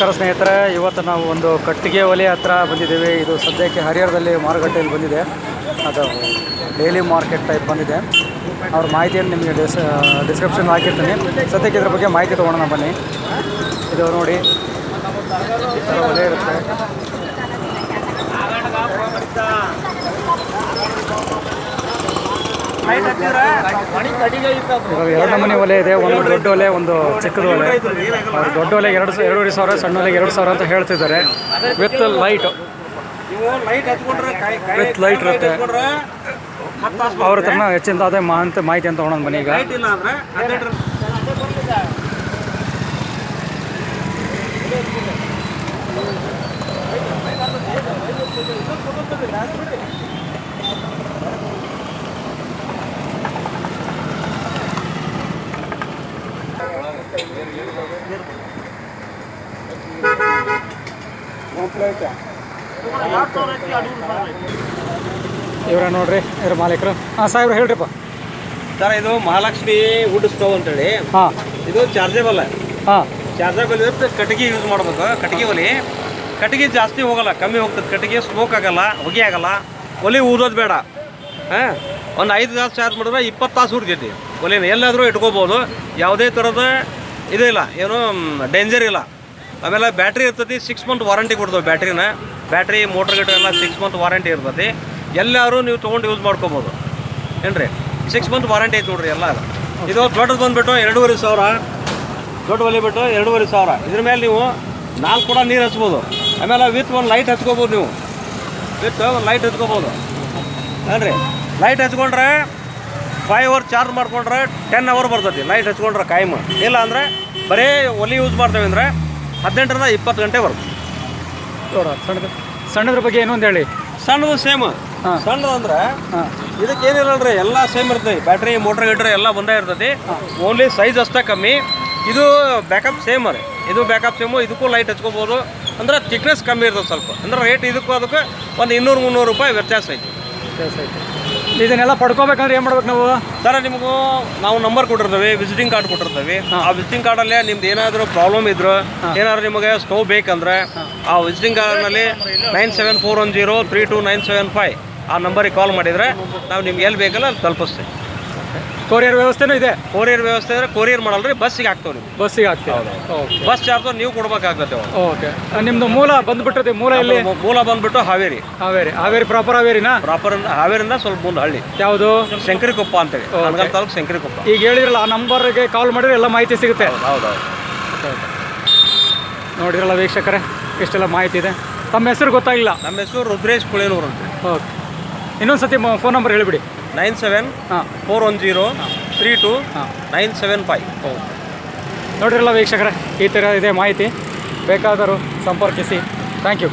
ನಮಸ್ಕಾರ ಸ್ನೇಹಿತರೆ. ಇವತ್ತು ನಾವು ಒಂದು ಕಟ್ಟಿಗೆ ಒಲೆ ಹತ್ರ ಬಂದಿದ್ದೇವೆ. ಇದು ಸದ್ಯಕ್ಕೆ ಹರಿಹರದಲ್ಲಿ ಮಾರುಕಟ್ಟೆಯಲ್ಲಿ ಬಂದಿದೆ. ಅದು ಡೈಲಿ ಮಾರ್ಕೆಟ್ ಟೈಪ್ ಬಂದಿದೆ. ಅವ್ರ ಮಾಹಿತಿಯನ್ನು ನಿಮಗೆ ಡಿಸ್ ಡಿಸ್ಕ್ರಿಪ್ಷನ್ ಹಾಕಿರ್ತೀನಿ. ಸದ್ಯಕ್ಕೆ ಇದ್ರ ಬಗ್ಗೆ ಮಾಹಿತಿ ತೊಗೊಳೋಣ ಬನ್ನಿ. ಇದು ನೋಡಿ. ಒಲೆ ಇರುತ್ತೆ. ಇವಾಗ ಎರಡು ನಮೂನಿ ಒಲೆ ಇದೆ ಒಂದು ದೊಡ್ಡ ಒಲೆ ಒಂದು ಚಿಕ್ಕದ ಒಲೆ ಅವ್ರು ದೊಡ್ಡ ಒಲೆ ಎರಡು ಎರಡೂವರೆ ಸಾವಿರ ಸಣ್ಣ ಒಲೆಗೆ ಎರಡು ಸಾವಿರ ಅಂತ ಹೇಳ್ತಿದ್ದಾರೆ ವಿತ್ ಲೈಟ್ ವಿತ್ ಲೈಟ್ ಇರುತ್ತೆ ಅವ್ರ ಹತ್ರನ ಹೆಚ್ಚಿನ ಅದೇ ಮಾಹಿತಿ ಮಾಹಿತಿ ಅಂತ ತೊಗೊಳೋಣ ಬನ್ನಿ ಈಗ ಇವರ ನೋಡ್ರಿ ಇವ್ರ ಮಾಲೀಕರು. ಹಾಂ ಸಾಹೇಬ್ರು ಹೇಳ್ರಿಪ್ಪ. ಸರ್ ಇದು ಮಹಾಲಕ್ಷ್ಮಿ ವುಡ್ ಸ್ಟವ್ ಅಂತೇಳಿ. ಹಾಂ. ಇದು ಚಾರ್ಜೇಬಲ್. ಹಾಂ. ಚಾರ್ಜೇಬಲ್ ಇದ್ರೆ ಕಟ್ಟಿಗೆ ಯೂಸ್ ಮಾಡ್ಬೇಕು. ಕಟ್ಟಿಗೆ ಒಲಿ. ಕಟ್ಟಿಗೆ ಜಾಸ್ತಿ ಹೋಗಲ್ಲ ಕಮ್ಮಿ ಹೋಗ್ತದೆ. ಕಟ್ಟಿಗೆ ಸ್ಮೋಕ್ ಆಗಲ್ಲ ಹೊಗೆ ಆಗಲ್ಲ. ಒಲಿ ಊದೋದು ಬೇಡ. ಹಾಂ? ಒಂದು ಐದು ತಾಸು ಚಾರ್ಜ್ ಮಾಡಿದ್ರೆ ಇಪ್ಪತ್ತು ತಾಸು ಉಡ್ತೈತಿ. ಒಲಿನ ಎಲ್ಲಾದರೂ ಇಟ್ಕೋಬೋದು. ಯಾವುದೇ ಥರದ ಇದು ಇಲ್ಲ ಏನು ಡೇಂಜರ್ ಇಲ್ಲ. ಆಮೇಲೆ ಬ್ಯಾಟ್ರಿ ಇರ್ತೈತಿ ಸಿಕ್ಸ್ ಮಂತ್ ವಾರಂಟಿ ಕೊಡ್ತೇವೆ ಬ್ಯಾಟ್ರಿನ ಬ್ಯಾಟ್ರಿ ಮೋಟ್ರ್ ಗಿಟ್ರ್ ಎಲ್ಲ ಸಿಕ್ಸ್ ಮಂತ್ ವಾರಂಟಿ ಇರ್ತೈತಿ. ಎಲ್ಲರೂ ನೀವು ತೊಗೊಂಡು ಯೂಸ್ ಮಾಡ್ಕೊಬೋದು. ಏನು ರೀ ಸಿಕ್ಸ್ ಮಂತ್ ವಾರಂಟಿ ಐತೆ ನೋಡ್ರಿ ಎಲ್ಲ ಇದು ದೊಡ್ಡದು ಬಂದುಬಿಟ್ಟು ಎರಡೂವರೆ ಸಾವಿರ ದೊಡ್ಡ ಒಲೆ ಬಿಟ್ಟು ಎರಡೂವರೆ ಸಾವಿರ. ಇದ್ರ ಮೇಲೆ ನೀವು ನಾಲ್ಕು ಕೂಡ ನೀರು ಹಚ್ಬೋದು. ಆಮೇಲೆ ವಿತ್ ಒಂದು ಲೈಟ್ ಹಚ್ಕೋಬೋದು ನೀವು. ವಿತ್ ಒಂದು ಲೈಟ್ ಹಚ್ಕೋಬೋದು. ರೀ ಲೈಟ್ ಹಚ್ಕೊಂಡ್ರೆ ಫೈವ್ ಅವರ್ ಚಾರ್ಜ್ ಮಾಡ್ಕೊಂಡ್ರೆ ಟೆನ್ ಅವರ್ ಬರ್ತೈತಿ. ಲೈಟ್ ಹಚ್ಕೊಂಡ್ರೆ ಕಾಯಮ್ ಇಲ್ಲ ಅಂದರೆ ಬರೀ ಒಲಿ ಯೂಸ್ ಮಾಡ್ತೇವೆ ಅಂದರೆ ಹದಿನೆಂಟರಿಂದ ಇಪ್ಪತ್ತು ಗಂಟೆ ಬರುತ್ತೆ. ನೋಡ ಸಣ್ಣದು ಸಣ್ಣದ್ರ ಬಗ್ಗೆ ಏನು ಅಂತ ಹೇಳಿ. ಸಣ್ಣದು ಸೇಮ್. ಸಣ್ಣದು ಅಂದ್ರೆ ಹಾಂ. ಇದಕ್ಕೆ ಏನಿಲ್ಲ ರೀ ಎಲ್ಲ ಸೇಮ್ ಇರ್ತೈತಿ ಬ್ಯಾಟ್ರಿ ಮೋಟ್ರ್ ಗಿಟ್ರ್ ಎಲ್ಲ ಒಂದೇ ಇರ್ತೈತಿ. ಓನ್ಲಿ ಸೈಜ್ ಅಷ್ಟೇ ಕಮ್ಮಿ. ಇದು ಬ್ಯಾಕಪ್ ಸೇಮ್ ರೀ ಇದು ಬ್ಯಾಕಪ್ ಸೇಮು ಇದಕ್ಕೂ ಲೈಟ್ ಹಚ್ಕೋಬೋದು. ಅಂದ್ರೆ ಥಿಕ್ನೆಸ್ ಕಮ್ಮಿ ಇರ್ತದೆ ಸ್ವಲ್ಪ. ಅಂದ್ರೆ ರೇಟ್ ಇದಕ್ಕೂ ಅದಕ್ಕೆ ಒಂದು ಇನ್ನೂರು ಮುನ್ನೂರು ರೂಪಾಯಿ ವ್ಯತ್ಯಾಸ ಐತಿ. ವ್ಯತ್ಯಾಸ ಐತೆ. ಇದನ್ನೆಲ್ಲ ಪಡ್ಕೋಬೇಕಂದ್ರೆ ಏನು ಮಾಡ್ಬೇಕು ನಾವು? ಸರ್ ನಿಮಗೂ ನಾವು ನಂಬರ್ ಕೊಟ್ಟಿರ್ತೇವೆ ವಿಸಿಟಿಂಗ್ ಕಾರ್ಡ್ ಕೊಟ್ಟಿರ್ತೇವೆ. ಆ ವಿಸಿಟಿಂಗ್ ಕಾರ್ಡಲ್ಲೇ ನಿಮ್ದು ಏನಾದರೂ ಪ್ರಾಬ್ಲಮ್ ಇದ್ರು ಏನಾದ್ರು ನಿಮಗೆ ಸ್ಟವ್ ಬೇಕಂದ್ರೆ ಆ ವಿಸಿಟಿಂಗ್ ಕಾರ್ಡ್ನಲ್ಲಿ nine seven four one zero three two nine seven five ಆ ನಂಬರಿಗೆ ಕಾಲ್ ಮಾಡಿದರೆ ನಾವು ನಿಮ್ಗೆ ಎಲ್ಲಿ ಬೇಕಲ್ಲ ಅಲ್ಲಿ ತಲುಪಿಸ್ತೀವಿ. ಕೊರಿಯರ್ ವ್ಯವಸ್ಥೆನೂ ಇದೆ. ಕೊರಿಯರ್ ವ್ಯವಸ್ಥೆ ಅಂದ್ರೆ ಕೊರಿಯರ್ ಮಾಡಲ್ರಿ ಬಸ್ಸಿಗೆ ಹಾಕ್ತಾವ್ ನೀವು ಬಸ್ಸಿಗೆ ಹಾಕ್ತೀವಿ. ಓಕೆ. ಬಸ್ ಚಾರ್ಜ್ ನೀವು ಕೊಡ್ಬೇಕಾಗತ್ತೆ ನಿಮ್ದು ಓಕೆ. ನಿಮ್ಮದು ಮೂಲ ಬಂದ್ಬಿಟ್ಟೈತೆ ಮೂಲ ಇಲ್ಲಿ? ಮೂಲ ಬಂದ್ಬಿಟ್ಟು ಹಾವೇರಿ. ಹಾವೇರಿ. ಹಾವೇರಿ ಪ್ರಾಪರ್ ಹಾವೇರಿನಾ? ಪ್ರಾಪರ್ ಹಾವೇರಿಂದ ಸ್ವಲ್ಪ ಮುಂದೆ ಹಳ್ಳಿ. ಯಾವುದು? ಶಂಕರಿಕೊಪ್ಪ ಅಂತೇಳಿ. ಹನಗಲ್ ತಾಲೂಕು ಶಂಕರಿಕೊಪ್ಪ. ಈಗ ಹೇಳಿರಲ್ಲ ಆ ನಂಬರ್ಗೆ ಕಾಲ್ ಮಾಡಿದ್ರೆ ಎಲ್ಲ ಮಾಹಿತಿ ಸಿಗುತ್ತೆ. ಹೌದೌದು ನೋಡಿರಲ್ಲ ವೀಕ್ಷಕರೇ ಇಷ್ಟೆಲ್ಲ ಮಾಹಿತಿ ಇದೆ. ತಮ್ಮ ಹೆಸರು ಗೊತ್ತಾಗಿಲ್ಲ? ನಮ್ಮ ಹೆಸರು ರುದ್ರೇಶ್ ಕುಳೇನೂರು ಅಂತ. ಓಕೆ. ಇನ್ನೊಂದು ಸತಿ ಫೋನ್ ನಂಬರ್ ಹೇಳಿಬಿಡಿ. ನೈನ್ ಸೆವೆನ್ ಹಾಂ. Four one zero three two ಹಾಂ. Nine seven five. ನೋಡಿರಲ್ಲ ವೀಕ್ಷಕರೇ ಈ ಥರ ಇದೆ ಮಾಹಿತಿ. ಬೇಕಾದರೂ ಸಂಪರ್ಕಿಸಿ. Thank you